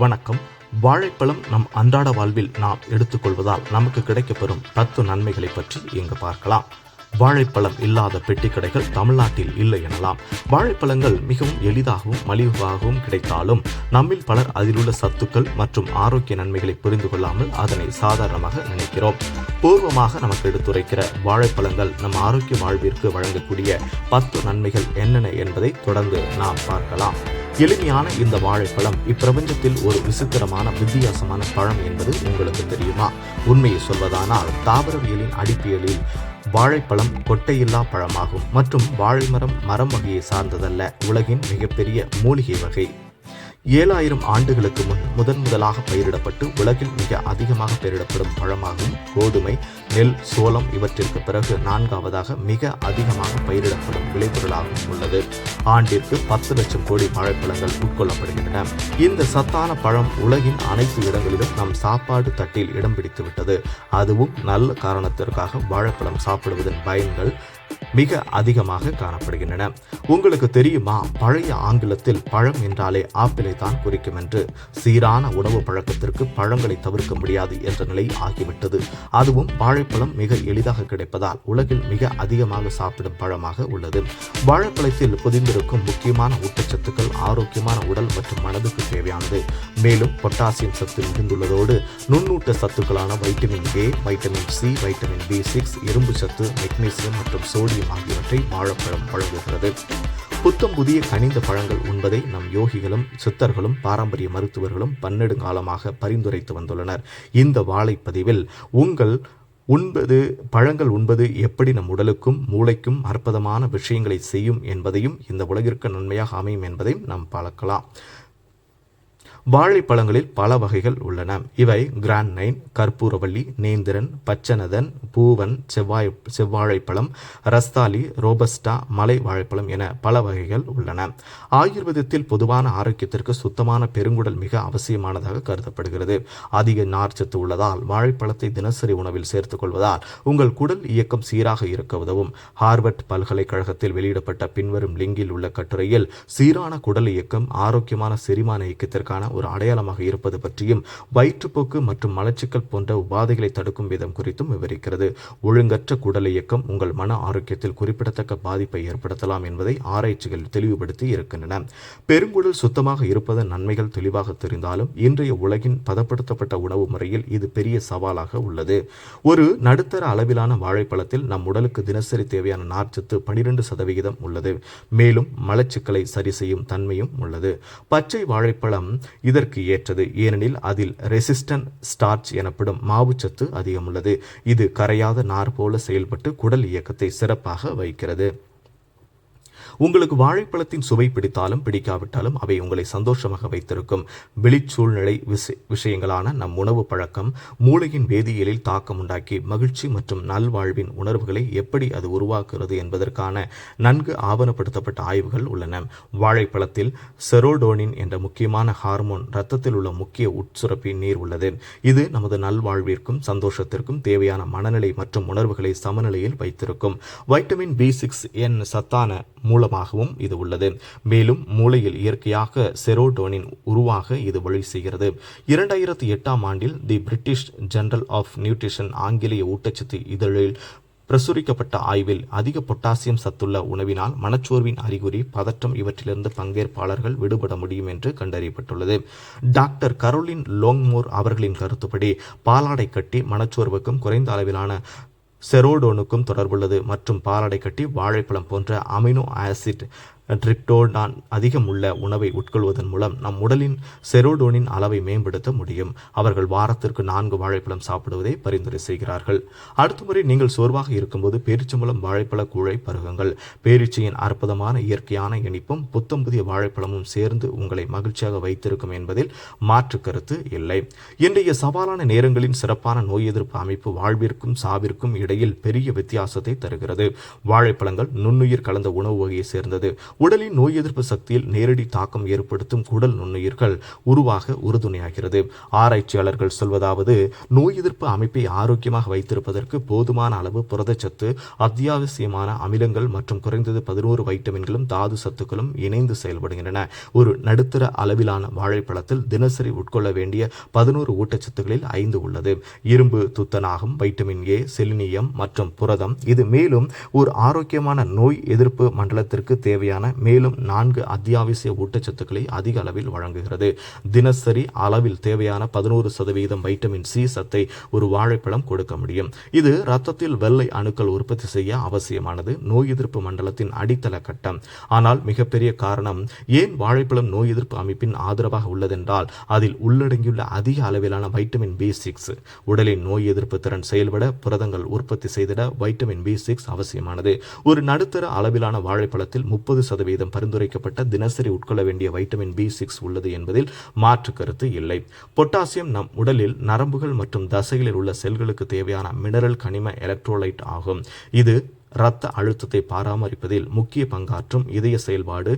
வணக்கம். வாழைப்பழம் நம் அன்றாட வாழ்வில் நாம் எடுத்துக்கொள்வதால் நமக்கு கிடைக்கப்பெறும் பத்து நன்மைகளை பற்றி இங்கு பார்க்கலாம். வாழைப்பழம் இல்லாத பெட்டி கடைகள் தமிழ்நாட்டில் இல்லை எனலாம். வாழைப்பழங்கள் மிகவும் எளிதாகவும் மலிவாகவும் கிடைத்தாலும் நம்மில் பலர் அதிலுள்ள சத்துக்கள் மற்றும் ஆரோக்கிய நன்மைகளை புரிந்து கொள்ளாமல் அதனை சாதாரணமாக நினைக்கிறோம். பூர்வமாக நமக்கு எடுத்துரைக்கிற வாழைப்பழங்கள் நம் ஆரோக்கிய வாழ்விற்கு வழங்கக்கூடிய பத்து நன்மைகள் என்னென்ன என்பதை தொடர்ந்து நாம் பார்க்கலாம். எளிமையான இந்த வாழைப்பழம் இப்பிரபஞ்சத்தில் ஒரு விசித்திரமான வித்தியாசமான பழம் என்பது உங்களுக்கு தெரியுமா? உண்மையை சொல்வதானால் தாவரவியலின் அடிப்பியலில் வாழைப்பழம் கொட்டையில்லா பழமாகும் மற்றும் வாழைமரம் மரம் வகையை சார்ந்ததல்ல. உலகின் மிகப்பெரிய மூலிகை வகை. ஏழாயிரம் ஆண்டுகளுக்கு முன் முதன் முதலாக பயிரிடப்பட்டு உலகில் மிக அதிகமாக பயிரிடப்படும் பழமாகும் கோதுமை நெல் சோளம் இவற்றிற்கு பிறகு நான்காவதாக மிக அதிகமாக பயிரிடப்படும் விளைபொருளாகவும் உள்ளது. ஆண்டிற்கு பத்து லட்சம் கோடி வாழைப்பழங்கள் உட்கொள்ளப்படுகின்றன. இந்த சத்தான பழம் உலகின் அனைத்து இடங்களிலும் நம் சாப்பாடு தட்டில் இடம் பிடித்து விட்டது அதுவும் நல்ல காரணத்திற்காக வாழைப்பழம் சாப்பிடுவதன் பயன்கள் மிக அதிகமாக காணப்படுகின்றன. உங்களுக்கு தெரியுமா பழைய ஆங்கிலத்தில் பழம் என்றாலே ஆப்பிளை தான் குறிக்கும் என்று. சீரான உணவு பழக்கத்திற்கு பழங்களை தவிர்க்க முடியாது என்ற நிலை ஆகிவிட்டது. அதுவும் வாழைப்பழம் மிக எளிதாக கிடைப்பதால் உலகில் மிக அதிகமாக சாப்பிடும் பழமாக உள்ளது. வாழைப்பழத்தில் புதிந்திருக்கும் முக்கியமான ஊட்டச்சத்துக்கள் ஆரோக்கியமான உடல் மற்றும் மனதுக்கு தேவையானது. மேலும் பொட்டாசியம் சத்து மிகுந்துள்ளதோடு நுண்ணூட்ட சத்துக்களான vitamin A vitamin C vitamin B six இரும்பு சத்து மெக்னீசியம் மற்றும் சோ சோடியம் ஆகியவற்றை வாழைப்பழம் வழங்குகிறது. புத்தம் புதிய கனிந்த பழங்கள் உண்பதை நம் யோகிகளும் சித்தர்களும் பாரம்பரிய மருத்துவர்களும் பன்னெடுங்காலமாக பரிந்துரைத்து வந்துள்ளனர். இந்த வாழைப்பதிவில் உங்கள் உண்பது பழங்கள் உண்பது எப்படி நம் உடலுக்கும் மூளைக்கும் அற்புதமான விஷயங்களை செய்யும் என்பதையும் இந்த உலகிற்கு நன்மையாக அமையும் என்பதையும் நாம் பார்க்கலாம். வாழைப்பழங்களில் பல வகைகள் உள்ளன. இவை கிராண்ட் நைன் கற்பூரவள்ளி நேந்திரன் பச்சனதன் பூவன் செவ்வாய் செவ்வாழைப்பழம் ரஸ்தாலி ரோபஸ்டா மலை வாழைப்பழம் என பல வகைகள் உள்ளன. ஆயுர்வேதத்தில் பொதுவான ஆரோக்கியத்திற்கு சுத்தமான பெருங்குடல் மிக அவசியமானதாக கருதப்படுகிறது. அதிக நார்ச்சத்து உள்ளதால் வாழைப்பழத்தை தினசரி உணவில் சேர்த்துக் கொள்வதால் உங்கள் குடல் இயக்கம் சீராக இருக்க உதவும். ஹார்வர்ட் பல்கலைக்கழகத்தில் வெளியிடப்பட்ட பின்வரும் லிங்கில் உள்ள கட்டுரையில் சீரான குடல் இயக்கம் ஆரோக்கியமான செரிமான இயக்கத்திற்கான ஒரு அடையாளமாக இருப்பது பற்றியும் வயிற்றுப்போக்கு மற்றும் மலச்சிக்கல் போன்ற உபாதைகளை தடுக்கும் விதம் குறித்தும் விவரிக்கிறது. ஒழுங்கற்ற குடல் இயக்கம் உங்கள் மன ஆரோக்கியத்தில் குறிப்பிடத்தக்க பாதிப்பை ஏற்படுத்தலாம் என்பதை ஆராய்ச்சிகள் தெளிவுபடுத்தி இருக்கின்றன. பெருங்குடல் சுத்தமாக இருப்பதன் நன்மைகள் தெளிவாக தெரிந்தாலும் இன்றைய உலகின் பதப்படுத்தப்பட்ட உணவு முறையில் இது பெரிய சவாலாக உள்ளது. ஒரு நடுத்தர அளவிலான வாழைப்பழத்தில் நம் உடலுக்கு தினசரி தேவையான நார்ச்சத்து பனிரெண்டு சதவிகிதம் உள்ளது. மேலும் மலச்சிக்கலை சரி செய்யும் தன்மையும் உள்ளது. பச்சை வாழைப்பழம் இதற்கு ஏற்றது. ஏனெனில் அதில் ரெசிஸ்டன்ட் ஸ்டார்ச் எனப்படும் மாவுச்சத்து அதிகம் உள்ளது இது கரையாத நார் போல செயல்பட்டு குடல் இயக்கத்தை சிறப்பாக வைக்கிறது உங்களுக்கு வாழைப்பழத்தின் சுவை பிடித்தாலும் பிடிக்காவிட்டாலும் அவை உங்களை சந்தோஷமாக வைத்திருக்கும். வெளிச்சூழ்நிலை விஷயங்களான நம் உணவு பழக்கம் மூளையின் வேதியியலில் தாக்கம் உண்டாக்கி மகிழ்ச்சி மற்றும் நல்வாழ்வின் உணர்வுகளை எப்படி அது உருவாக்குகிறது என்பதற்கான நன்கு ஆவணப்படுத்தப்பட்ட ஆய்வுகள் உள்ளன. வாழைப்பழத்தில் செரோடோனின் என்ற முக்கியமான ஹார்மோன் இரத்தத்தில் உள்ள முக்கிய உட்சுரப்பி நீர் உள்ளது. இது நமது நல்வாழ்விற்கும் சந்தோஷத்திற்கும் தேவையான மனநிலை மற்றும் உணர்வுகளை சமநிலையில் வைத்திருக்கும். வைட்டமின் பி சிக்ஸ் என் சத்தான மூலமாகவும் இது உள்ளது. மேலும் மூளையில் இயற்கையாக செரோடோனின் உருவாக இது வழி செய்கிறது. இரண்டாயிரத்தி எட்டாம் ஆண்டில் the British journal of nutrition ஆங்கிலேய ஊட்டச்சத்து இதழில் பிரசுரிக்கப்பட்ட ஆய்வில் அதிக பொட்டாசியம் சத்துள்ள உணவினால் மனச்சோர்வின் அறிகுறி பதற்றம் இவற்றிலிருந்து பங்கேற்பாளர்கள் விடுபட முடியும் என்று கண்டறியப்பட்டுள்ளது. டாக்டர் கரோலின் லோங்மோர் அவர்களின் கருத்துப்படி பாலாடை கட்டி மனச்சோர்வுக்கும் குறைந்த அளவிலான செரோடோனுக்கும் தொடர்புள்ளது மற்றும் பாலாடை கட்டி வாழைப்பழம் போன்ற அமினோ ஆசிட் ட்ரிப்டோடான் அதிகம் உள்ள உணவை உட்கொள்வதன் மூலம் நம் உடலின் செரோடோனின் அளவை மேம்படுத்த முடியும். அவர்கள் வாரத்திற்கு நான்கு வாழைப்பழம் சாப்பிடுவதை பரிந்துரை செய்கிறார்கள். அடுத்த முறை நீங்கள் சோர்வாக இருக்கும்போது பேரிச்சம்பழம் வாழைப்பழ கூழை பருகுங்கள். பேரிச்சையின் அற்புதமான இயற்கையான இனிப்பும் புத்தம் புதிய வாழைப்பழமும் சேர்ந்து உங்களை மகிழ்ச்சியாக வைத்திருக்கும் என்பதில் மாற்று கருத்து இல்லை. இன்றைய சவாலான நேரங்களின் சிறப்பான நோய் எதிர்ப்பு அமைப்பு வாழ்விற்கும் சாவிற்கும் இடையில் பெரிய வித்தியாசத்தை தருகிறது. வாழைப்பழங்கள் நுண்ணுயிர் கலந்த உணவு வகையை சேர்ந்தது. உடலின் நோய் எதிர்ப்பு சக்தியில் நேரடி தாக்கம் ஏற்படுத்தும் குடல் நுண்ணுயிர்கள் உருவாக உறுதுணையாகிறது. ஆராய்ச்சியாளர்கள் சொல்வதாவது நோய் எதிர்ப்பு அமைப்பை ஆரோக்கியமாக வைத்திருப்பதற்கு போதுமான அளவு புரதச்சத்து அத்தியாவசியமான அமிலங்கள் மற்றும் குறைந்தது பதினோரு வைட்டமின்களும் தாது சத்துக்களும் இணைந்து செயல்படுகின்றன. ஒரு நடுத்தர அளவிலான வாழைப்பழத்தில் தினசரி உட்கொள்ள வேண்டிய பதினோரு ஊட்டச்சத்துக்களில் ஐந்து உள்ளது. இரும்பு துத்தநாகம் வைட்டமின் ஏ செலினியம் மற்றும் புரதம். இது மேலும் ஒரு ஆரோக்கியமான நோய் எதிர்ப்பு மண்டலத்திற்கு தேவையான மேலும் நான்கு அத்தியாவசிய ஊட்டச்சத்துக்களை அதிக அளவில் வழங்குகிறது. தினசரி அளவில் தேவையான பதினோரு சதவீதம் வைட்டமின் சி சத்தை ஒரு வாழைப்பழம் கொடுக்க முடியும். இது ரத்தத்தில் வெள்ளை அணுக்கள் உற்பத்தி செய்ய அவசியமானது. நோய் எதிர்ப்பு மண்டலத்தின் அடித்தள கட்டம். ஆனால் மிகப்பெரிய காரணம் ஏன் வாழைப்பழம் நோய் எதிர்ப்பு அமைப்பின் ஆதரவாக உள்ளதென்றால் அதில் உள்ளடங்கியுள்ள அதிக அளவிலான வைட்டமின் பி சிக்ஸ். உடலின் நோய் எதிர்ப்பு திறன் செயல்பட புரதங்கள் உற்பத்தி செய்திட வைட்டமின் பி சிக்ஸ் அவசியமானது. ஒரு நடுத்தர அளவிலான வாழைப்பழத்தில் முப்பது சதவீதம் பரிந்துரைக்கப்பட்ட தினசரி உட்கொள்ள வேண்டிய வைட்டமின் பி சிக்ஸ் உள்ளது என்பதில் மாற்று கருத்து இல்லை. பொட்டாசியம் நம் உடலில் நரம்புகள் மற்றும் தசைகளில் உள்ள செல்களுக்கு தேவையான மினரல் கனிம எலக்ட்ரோலைட் ஆகும். இது இரத்த அழுத்தத்தை பராமரிப்பதில் முக்கிய பங்காற்றும் இதய செயல்பாடு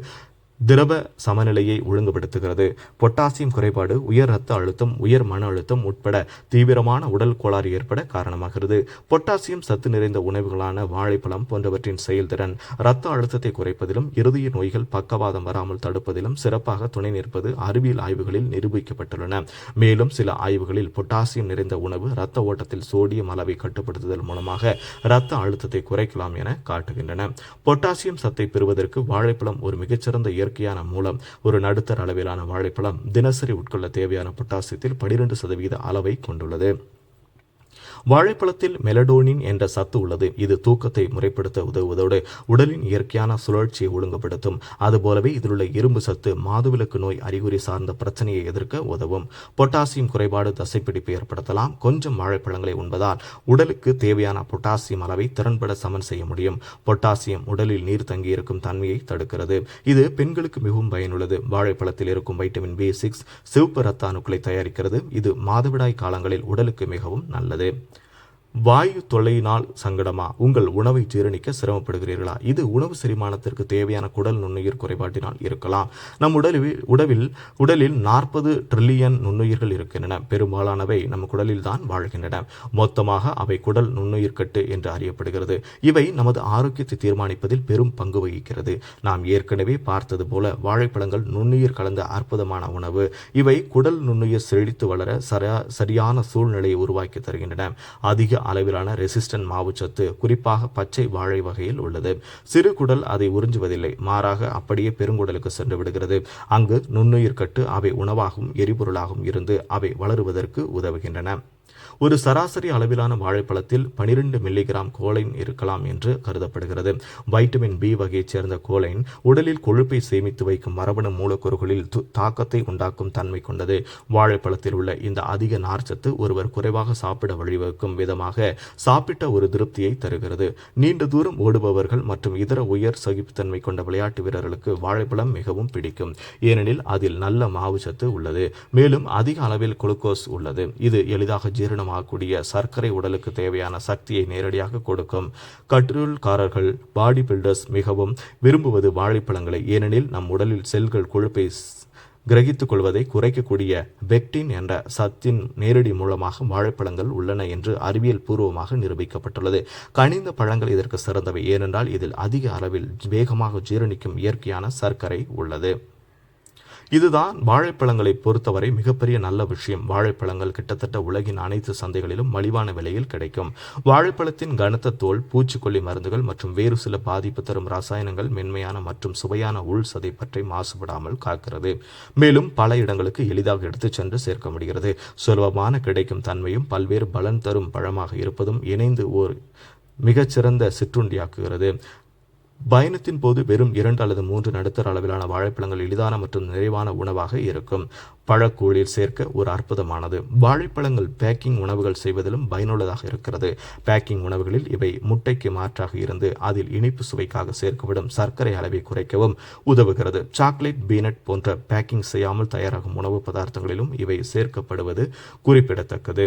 திரவ சமநிலையை ஒழுங்குபடுத்துகிறது. பொட்டாசியம் குறைபாடு உயர் ரத்த அழுத்தம் உயர் மன அழுத்தம் உட்பட தீவிரமான உடல் கோளாறு ஏற்பட காரணமாகிறது. பொட்டாசியம் சத்து நிறைந்த உணவுகளான வாழைப்பழம் போன்றவற்றின் செயல்திறன் இரத்த அழுத்தத்தை குறைப்பதிலும் இருதய நோய்கள் பக்கவாதம் வராமல் தடுப்பதிலும் சிறப்பாக துணை நிற்பது அறிவியல் ஆய்வுகளில் நிரூபிக்கப்பட்டுள்ளன. மேலும் சில ஆய்வுகளில் பொட்டாசியம் நிறைந்த உணவு இரத்த ஓட்டத்தில் சோடியம் அளவை கட்டுப்படுத்துதல் மூலமாக இரத்த அழுத்தத்தை குறைக்கலாம் என காட்டுகின்றன. பொட்டாசியம் சத்தை பெறுவதற்கு வாழைப்பழம் ஒரு மிகச்சிறந்த இயற்கையான மூலம் ஒரு நடுத்தர அளவிலான வாழைப்பழம் தினசரி உட்கொள்ள தேவையான பொட்டாசியத்தில் பனிரெண்டு சதவீத அளவை கொண்டுள்ளது. வாழைப்பழத்தில் மெலடோனின் என்ற சத்து உள்ளது. இது தூக்கத்தை முறைப்படுத்த உதவுவதோடு உடலின் இயற்கையான சுழற்சியை ஒழுங்குபடுத்தும். அதுபோலவே இதிலுள்ள இரும்பு சத்து மாதுவிலக்கு நோய் அறிகுறி சார்ந்த பிரச்சனையை எதிர்க்க உதவும். பொட்டாசியம் குறைபாடு தசைப்பிடிப்பு ஏற்படுத்தலாம். கொஞ்சம் வாழைப்பழங்களை உண்பதால் உடலுக்கு தேவையான பொட்டாசியம் அளவை திறன்பட சமன் செய்ய முடியும். பொட்டாசியம் உடலில் நீர் தங்கியிருக்கும் தன்மையை தடுக்கிறது. இது பெண்களுக்கு மிகவும் பயனுள்ளது. வாழைப்பழத்தில் இருக்கும் வைட்டமின் பி சிக்ஸ் சிவப்பு ரத்த அணுக்களை தயாரிக்கிறது. இது மாதவிடாய் காலங்களில் உடலுக்கு மிகவும் நல்லது. வாயு தொல்லையினால் சங்கடமா? உங்கள் உணவை ஜீரணிக்க சிரமப்படுகிறீர்களா? இது உணவு செரிமானத்திற்கு தேவையான குடல் நுண்ணுயிர் குறைபாட்டினால் இருக்கலாம். நம் உடலில் உடலில் உடலில் நாற்பது ட்ரில்லியன் நுண்ணுயிர்கள் இருக்கின்றன. பெரும்பாலானவை நம் குடலில் தான் வாழ்கின்றன. மொத்தமாக அவை குடல் நுண்ணுயிர் கட்டு என்று அறியப்படுகிறது. இவை நமது ஆரோக்கியத்தை தீர்மானிப்பதில் பெரும் பங்கு வகிக்கிறது. நாம் ஏற்கனவே பார்த்தது போல வாழைப்பழங்கள் நுண்ணுயிர் கலந்த அற்புதமான உணவு. இவை குடல் நுண்ணுயிர் செழித்து வளர சரியான சூழ்நிலையை உருவாக்கி தருகின்றன. அதிக அளவிலான ரெசிஸ்டன்ட் மாவுச்சத்து குறிப்பாக பச்சை வாழை வகையில் உள்ளது. சிறு குடல் அதை உறிஞ்சுவதில்லை. மாறாக அப்படியே பெருங்குடலுக்கு சென்று விடுகிறது. அங்கு நுண்ணுயிர் கட்டு அவை உணவாகவும் எரிபொருளாகவும் இருந்து அவை வளருவதற்கு உதவுகின்றன. ஒரு சராசரி அளவிலான வாழைப்பழத்தில் பனிரெண்டு மில்லிகிராம் கோலைன் இருக்கலாம் என்று கருதப்படுகிறது. வைட்டமின் பி வகையைச் சேர்ந்த கோலைன் உடலில் கொழுப்பை சேமித்து வைக்கும் மரபணு மூலக்கூறுகளில் தாக்கத்தை உண்டாக்கும் தன்மை கொண்டது. வாழைப்பழத்தில் உள்ள இந்த அதிக நார்ச்சத்து ஒருவர் குறைவாக சாப்பிட வழிவகுக்கும் விதமாக சாப்பிட்ட ஒரு திருப்தியை தருகிறது. நீண்ட தூரம் ஓடுபவர்கள் மற்றும் இதர உயர் சகிப்புத்தன்மை கொண்ட விளையாட்டு வீரர்களுக்கு வாழைப்பழம் மிகவும் பிடிக்கும். ஏனெனில் அதில் நல்ல மாவுச்சத்து உள்ளது. மேலும் அதிக அளவில் குளுக்கோஸ் உள்ளது. இது எளிதாக ஜீரண ஜீரணமாகக்கூடிய சர்க்கரை உடலுக்கு தேவையான சக்தியை நேரடியாக கொடுக்கும். கட்டுரல்காரர்கள் பாடி பில்டர்ஸ் மிகவும் விரும்புவது வாழைப்பழங்களை. ஏனெனில் நம் உடலில் செல்கள் கொழுப்பை கிரகித்துக் கொள்வதை குறைக்கக்கூடிய பெக்டின் என்ற சத்தின் நேரடி மூலமாக வாழைப்பழங்கள் உள்ளன என்று அறிவியல் பூர்வமாக நிரூபிக்கப்பட்டுள்ளது. கனிந்த பழங்கள் இதற்கு சிறந்தவை. ஏனென்றால் இதில் அதிக அளவில் வேகமாக ஜீரணிக்கும் இயற்கையான சர்க்கரை உள்ளது. இதுதான் வாழைப்பழங்களை பொறுத்தவரை மிகப்பெரிய நல்ல விஷயம். வாழைப்பழங்கள் கிட்டத்தட்ட உலகின் அனைத்து சந்தைகளிலும் மலிவான விலையில் கிடைக்கும். வாழைப்பழத்தின் கனத்த தோல் பூச்சிக்கொல்லி மருந்துகள் மற்றும் வேறு சில பாதிப்பு தரும் ரசாயனங்கள் மென்மையான மற்றும் சுவையான உள் சதை பற்றி மாசுபடாமல் காக்கிறது. மேலும் பல இடங்களுக்கு எளிதாக எடுத்துச் சென்று சேர்க்க முடிகிறது. சுலபமான கிடைக்கும் தன்மையும் பல்வேறு பலன் தரும் பழமாக இருப்பதும் இணைந்து ஓர் மிகச்சிறந்த சிற்றுண்டியாக்குகிறது. பயணத்தின் போது வெறும் இரண்டு அல்லது மூன்று நடுத்தர அளவிலான வாழைப்பழங்கள் எளிதான மற்றும் நிறைவான உணவாக இருக்கும். பழக்கூழில் சேர்க்க ஒரு அற்புதமானது. வாழைப்பழங்கள் பேக்கிங் உணவுகள் செய்வதிலும் பயனுள்ளதாக இருக்கிறது. பேக்கிங் உணவுகளில் இவை முட்டைக்கு மாற்றாக இருந்து அதில் இனிப்பு சுவைக்காக சேர்க்கப்படும் சர்க்கரை அளவை குறைக்கவும் உதவுகிறது. சாக்லேட் பீனட் போன்ற பேக்கிங் செய்யாமல் தயாராகும் உணவு பதார்த்தங்களிலும் இவை சேர்க்கப்படுவது குறிப்பிடத்தக்கது.